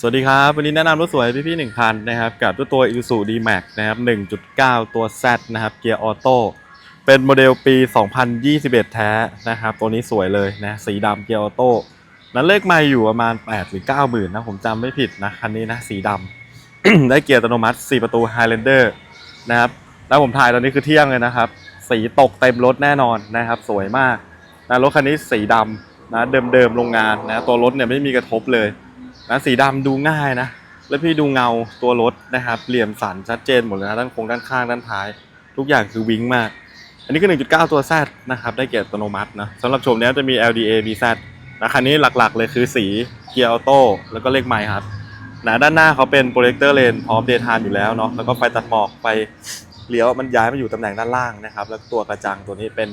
สวัสดีครับ วันนี้แนะนำรถสวยพี่ๆหนึ่งคันนะครับ กับตัวตัว Isuzu D-Max นะครับ 1.9 ตัว Z นะครับ เกียร์ออโต้เป็นโมเดลปี 2021 แท้นะครับ ตัวนี้สวยเลยนะ สีดำเกียร์ออโต้นั้นเลขไม่อยู่ประมาณ 8 หรือ 9 หมื่นนะ ผมจำไม่ผิดนะ คันนี้นะ สีดำ ได้เกียร์อัตโนมัติ 4 ประตู Highlander นะครับ แล้วผมถ่ายตอนนี้คือเที่ยงเลยนะครับ สีตกเต็มรถแน่นอนนะครับ สวยมากนะรถคันนี้สีดำนะเดิมๆโรงงานนะตัวรถเนี่ยไม่มีกระทบเลย นะสีดำดูง่ายนะ แล้วพี่ดูเงาตัวรถนะครับ เหลี่ยมสันชัดเจนหมดเลยนะด้านโค้งด้านข้างด้านท้าย ทุกอย่างคือวิ้งมาก อันนี้คือ1.9 ตัว Z นะครับ ได้เกียร์อัตโนมัตินะสำหรับชมเนี้ยจะมี LDA VZ นะคันนี้หลักๆเลยคือสีเกียร์ออโต้แล้วก็เลขไมค์ครับนะด้านหน้าเขาเป็นโปรเจคเตอร์เลนพร้อมเดทานอยู่แล้วเนาะแล้วก็ไฟตัดหมอกไฟเลี้ยวมันย้ายมาอยู่ตำแหน่งด้านล่างนะครับ แล้วตัวกระจังตัวนี้เป็น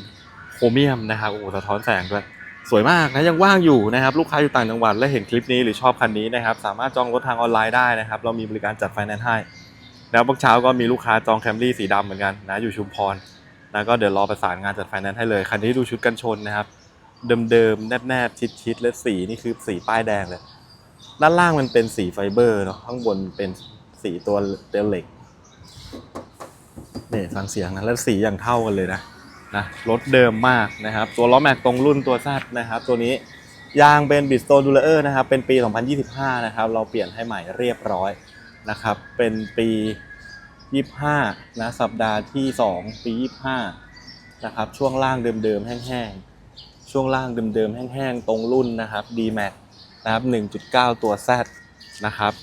โครเมียมนะครับโอ้โหสะท้อนแสงด้วย สวยมากนะยังว่างอยู่นะครับลูกค้าอยู่ต่างจังหวัดและเห็นคลิปนี้หรือชอบคันนี้นะครับสามารถจองรถทางออนไลน์ได้นะครับเรามีบริการจัดไฟแนนซ์ให้แล้วเมื่อเช้าก็มีลูกค้าจองแคมรี่สีดำเหมือนกันนะอยู่ชุมพรนะก็เดี๋ยวรอประสานงานจัดไฟแนนซ์ให้เลยคันนี้ดูชุดกันชนนะครับเดิมๆแนบๆชิดๆและสีนี่คือสีป้ายแดงเลยด้านล่างมันเป็นสีไฟเบอร์เนาะข้างบนเป็นสีตัวเตลเหล็กเนี่ยฟังเสียงนะแล้วสีอย่างเท่ากันเลยนะ นะรถเดิมมากนะครับ ตัวล้อแม็กตรงรุ่นตัวซัดนะครับ ตัวนี้ยางเป็นบิสโตดูเลอร์นะครับ เป็นปี 2025 นะครับ เราเปลี่ยนให้ใหม่เรียบร้อยนะครับ เป็นปี 25 นะ สัปดาห์ที่ 2 ปี 25 นะครับ ช่วงล่างเดิมๆ แห้งๆ ช่วงล่างเดิมๆ แห้งๆ ตรงรุ่นนะครับ D-Max นะครับ 1.9 ตัว Z นะครับ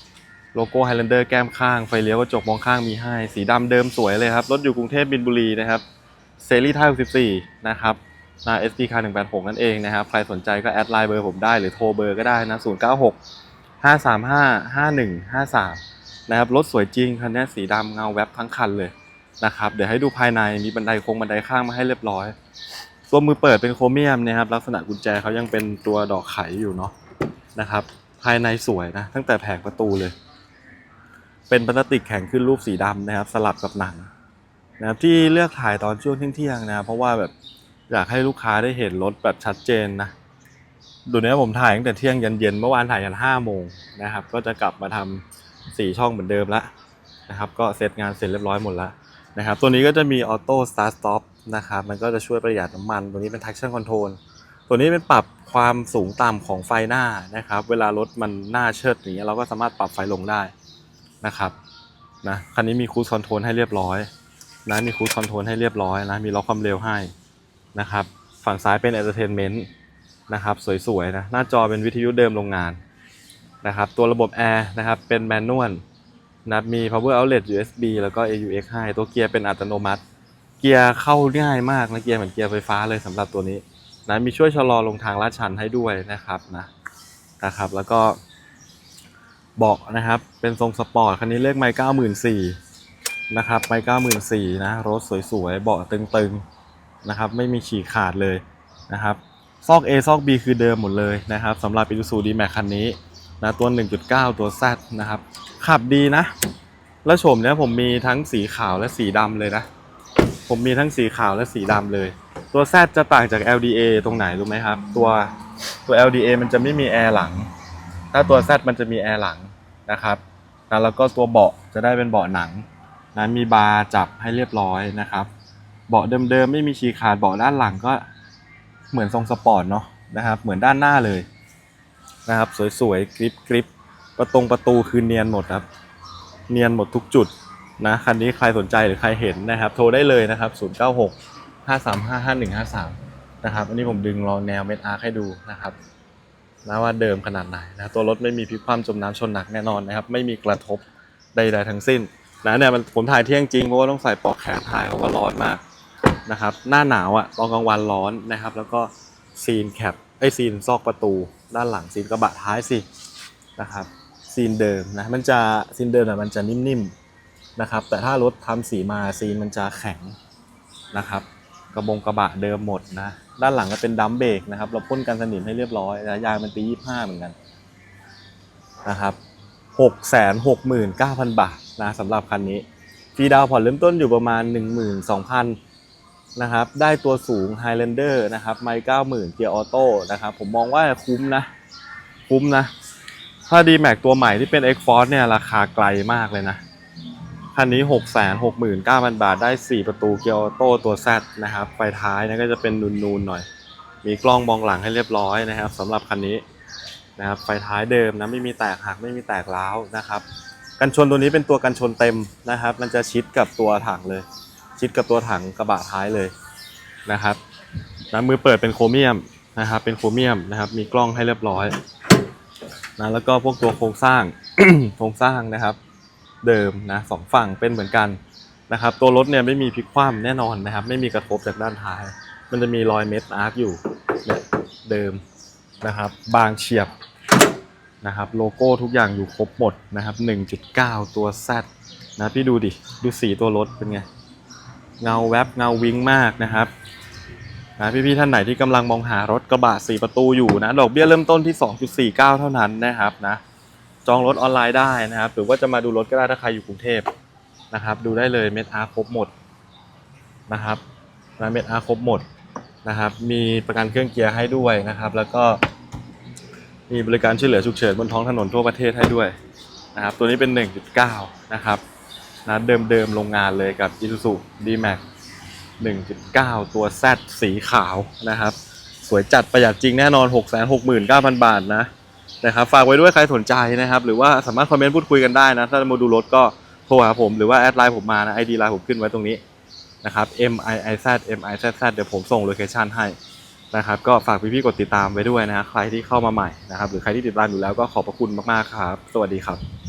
โลโก้ Highlander แก้มข้าง ไฟเลี้ยวกระจกมองข้างมีให้ สีดำเดิมสวยเลยครับ รถอยู่กรุงเทพบินบุรีนะครับ เซรีท่า64 นะครับนา SD คา186 นั่นเองนะครับ ใครสนใจก็แอดไลน์เบอร์ผมได้หรือโทรเบอร์ก็ได้นะ 096 535 5153 นะครับ รถสวยจริง คันนี้สีดำเงาแวบทั้งคันเลยนะครับ เดี๋ยวให้ดูภายในมีบันไดโค้งบันไดข้างมาให้เรียบร้อย ตัวมือเปิดเป็นโครเมียมนะครับ ลักษณะกุญแจเขายังเป็นตัวดอกไขอยู่เนาะนะครับ ภายในสวยนะ ตั้งแต่แผงประตูเลย เป็นพลาสติกแข็งขึ้นรูปสีดำนะครับ สลับกับหนัง นะครับที่เลือกถ่ายตอนช่วงเที่ยงๆนะครับเพราะว่าแบบอยากให้ลูกค้าได้เห็นรถแบบชัดเจนนะดูเนี้ยผมถ่ายตั้งแต่เที่ยงยันเย็นเมื่อวานถ่ายยันห้าโมงนะครับ ก็จะกลับมาทำสี่ช่องเหมือนเดิมละนะครับก็เสร็จงานเสร็จเรียบร้อยหมดล้วนะครับ ตัวนี้ก็จะมีออโต้สตาร์ทสต็อปนะครับมันก็จะช่วยประหยัดน้ำมัน ตัวนี้เป็น traction control ตัวนี้เป็นปรับความสูงต่ำของไฟหน้านะครับ เวลารถมันหน้าเชิดอย่างเงี้ยเราก็สามารถปรับไฟลงได้นะครับนะคันนี้มีคู i คอนโทรลให้เรียบร้อย นะมีคู i คอนโทรลให้เรียบร้อยนะ มีล็อกความเร็วให้นะครับ ฝั่งซ้ายเป็น Entertainment นะครับ สวยๆนะ หน้าจอเป็นวิทยุเดิมโรงงานนะครับ ตัวระบบแอร์นะครับ เป็นแมนนวลนะมี power outlet USB แล้วก็ AUX ให้ ตัวเกียร์เป็นอัตโนมัติ เกียร์เข้าง่ายมากนะเกียร์เหมือนเกียร์ไฟฟ้าเลยสำหรับตัวนี้นะมีช่วยชะลอลงทางลาดชันให้ด้วยนะครับนะนะครับ แล้วก็เบาะนะครับ เป็นทรงสปอร์ต คันนี้เลขไมค์เก้าหมื่นสี่ นะครับไมค์เก้าหมื่นสี่นะรถสวยๆเบาะตึงๆนะครับไม่มีฉีกขาดเลยนะครับซอก A ซอก B คือเดิมหมดเลยนะครับสำหรับ Isuzu D-Max คันนี้นะตัว 1.9 ตัว Z นะครับขับดีนะ แล้วโฉมเนี้ยผมมีทั้งสีขาวและสีดำเลยนะ ผมมีทั้งสีขาวและสีดำเลย ตัว Z จะต่างจาก LDA ตรงไหนรู้ไหมครับ ตัวตัว LDA มันจะไม่มีแอร์หลัง ถ้าตัว Z มันจะมีแอร์หลังนะครับแล้วก็ตัวเบาะจะได้เป็นเบาะหนัง นะมีบาร์จับให้เรียบร้อยนะครับ เบาะเดิมๆไม่มีฉีกขาดเบาะด้านหลังก็เหมือนทรงสปอร์ตเนาะนะครับ เหมือนด้านหน้าเลยนะครับ สวยๆกริปกริปประตงประตูคือเนียนหมดครับ เนียนหมดทุกจุดนะคันนี้ใครสนใจหรือใครเห็นนะครับ โทรได้เลยนะครับ 096 535 5153 นะครับ อันนี้ผมดึงรองแนวเม็ดอาร์ให้ดูนะครับนะว่าเดิมขนาดไหนนะตัวรถไม่มีพลิกคว่ำจมน้ำชนหนักแน่นอนนะครับ ไม่มีกระทบใดๆทั้งสิ้น นะเนี่ยมันผมถ่ายเที่ยงจริงเพราะว่าต้องใส่ปลอกแขนถ่ายเพราะว่าร้อนมากนะครับ หน้าหนาวอะ่ะตอนกลางวันร้อนนะครับ แล้วก็ซีนแคปไอซีนซอกประตู ด้านหลังซีนกระบะท้ายสินะครับ ซีนเดิมนะมันจะซีนเดิมน่ะมันจะนิ่มๆนะครับ แต่ถ้ารถทำสีมาซีนมันจะแข็งนะครับ กระบงกระบะเดิมหมดนะด้านหลังก็เป็นดัมเบรกนะครับ เราพ่นกันสนิมให้เรียบร้อยนะยางมันปี25เหมือนกันนะครับ6 6 9 0 0 0บาท นะสำหรับคันนี้ฟรีดาวผ่อนเริ่มต้นอยู่ประมาณ 12,000นะครับได้ตัวสูง Highlander นะครับไม่90,000เกียร์ออโต้นะครับผมมองว่าคุ้มนะ คุ้มนะ ถ้า d m a x ตัวใหม่ที่เป็น X Force เนี่ยราคาไกลมากเลยนะคันนี้ 6 6 9 0 0 0 บาทได้ 4 ประตูเกียร์ออโต้ตัว Z นะครับไฟท้ายนะก็จะเป็นนูนๆหน่อย มีกล้องมองหลังให้เรียบร้อยนะครับสำหรับคันนี้นะครับไฟท้ายเดิมนะไม่มีแตกหักไม่มีแตกร้าวนะครับ กันชนตัวนี้เป็นตัวกันชนเต็มนะครับ มันจะชิดกับตัวถังเลย ชิดกับตัวถังกระบะท้ายเลยนะครับนะมือเปิดเป็นโครเมียมนะครับ เป็นโครเมียมนะครับ มีกล้องให้เรียบร้อยนะแล้วก็พวกตัวโครงสร้างโครงสร้างนะครับ เดิมนะสองฝั่งเป็นเหมือนกันนะครับ ตัวรถเนี่ยไม่มีพลิกคว่ำแน่นอนนะครับ ไม่มีกระทบจากด้านท้าย มันจะมีรอยเม็ดอาร์คอยู่เนี่ยเดิมนะครับ บางเฉียบ นะครับโลโก้ทุกอย่างอยู่ครบหมดนะครับ 1.9 ตัว Z นะพี่ดูดิ ดูสีตัวรถเป็นไง เงาแวบเงาวิงมากนะครับนะพี่ๆท่านไหนที่กำลังมองหารถกระบะ4ประตูอยู่นะดอกเบี้ยเริ่มต้นที่ 2.49 เท่านั้นนะครับนะจองรถออนไลน์ได้นะครับ หรือว่าจะมาดูรถก็ได้ถ้าใครอยู่กรุงเทพนะครับ ดูได้เลยเม็ดอาร์ครบหมดนะครับนะเม็ดอาร์ครบหมดนะครับ มีประกันเครื่องเกียร์ให้ด้วยนะครับ แล้วก็ มีบริการช่วยเหลือฉุกเฉินบนท้องถนนทั่วประเทศให้ด้วยนะครับ ตัวนี้เป็น 1.9 นะครับนะเดิมๆโรงงานเลยกับ Isuzu D-Max 1.9 ตัว Z สีขาวนะครับ สวยจัดประหยัดจริงแน่นอน 669,000 บาทนะนะครับฝากไว้ด้วยใครสนใจนะครับ หรือว่าสามารถคอมเมนต์พูดคุยกันได้นะ ถ้ามาดูรถก็โทรหาผม หรือว่าแอดไลน์ผมมานะไอดีไลน์ผมขึ้นไว้ตรงนี้นะครับ M I I Z M I Z Z เดี๋ยวผมส่งโลเคชันให้ นะครับก็ฝากพี่ๆกดติดตามไว้ด้วยนะครับใครที่เข้ามาใหม่นะครับหรือใครที่ติดตามอยู่แล้วก็ขอบพระคุณมากๆครับ สวัสดีครับ